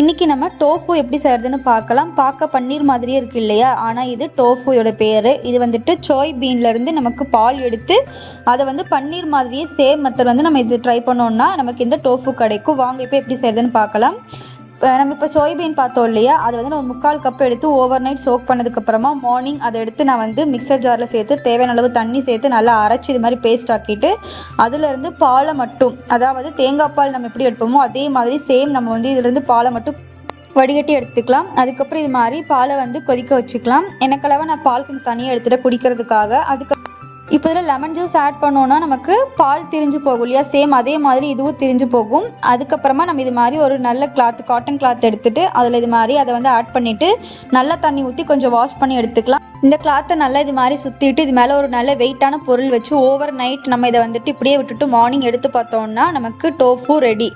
இன்னைக்கு நம்ம டோஃபு எப்படி செய்யறதுன்னு பார்க்கலாம். பார்க்க பன்னீர் மாதிரியே இருக்கு இல்லையா? ஆனால் இது டோஃபுயோட பேர். இது வந்துட்டு சோய் பீன்ல இருந்து நமக்கு பால் எடுத்து அதை வந்து பன்னீர் மாதிரியே சேம் மெத்தட் வந்து நம்ம இது ட்ரை பண்ணோம்னா நமக்கு இந்த டோஃபு கிடைக்கும். வாங்க இப்போ எப்படி செய்யறதுன்னு பார்க்கலாம். நம்ம இப்போ சோய்பீன் பார்த்தோம் இல்லையா? அது வந்து நான் ஒரு முக்கால் கப் எடுத்து ஓவர் நைட் சோக் பண்ணதுக்கு அப்புறமா மார்னிங் அதை எடுத்து நான் வந்து மிக்சர் ஜாரில் சேர்த்து தேவையான அளவு தண்ணி சேர்த்து நல்லா அரைச்சி இது மாதிரி பேஸ்ட் ஆக்கிட்டு அதுல இருந்து பாலை மட்டும் அதாவது தேங்காய் பால் நம்ம எப்படி எடுப்போமோ அதே மாதிரி சேம் நம்ம வந்து இதுல இருந்து பாலை மட்டும் வடிகட்டி எடுத்துக்கலாம். அதுக்கப்புறம் இது மாதிரி பாலை வந்து கொதிக்க வச்சுக்கலாம். எனக்களவாக நான் பால் கொஞ்சம் தனியாக எடுத்துட்டு குடிக்கிறதுக்காக அதுக்கு இப்போ இதில் லெமன் ஜூஸ் ஆட் பண்ணோன்னா நமக்கு பால் திரிஞ்சு போகும் இல்லையா? சேம் அதே மாதிரி இதுவும் திரிஞ்சு போகும். அதுக்கப்புறமா நம்ம இது மாதிரி ஒரு நல்ல கிளாத் காட்டன் கிளாத் எடுத்துட்டு அதில் இது மாதிரி அதை வந்து ஆட் பண்ணிட்டு நல்லா தண்ணி ஊற்றி கொஞ்சம் வாஷ் பண்ணி எடுத்துக்கலாம். இந்த கிளாத்தை நல்லா இது மாதிரி சுற்றிட்டு இது மேலே ஒரு நல்ல வெயிட்டான பொருள் வச்சு ஓவர் நைட் நம்ம இதை வந்துட்டு இப்படியே விட்டுட்டு மார்னிங் எடுத்து பார்த்தோம்னா நமக்கு டோஃபு ரெடி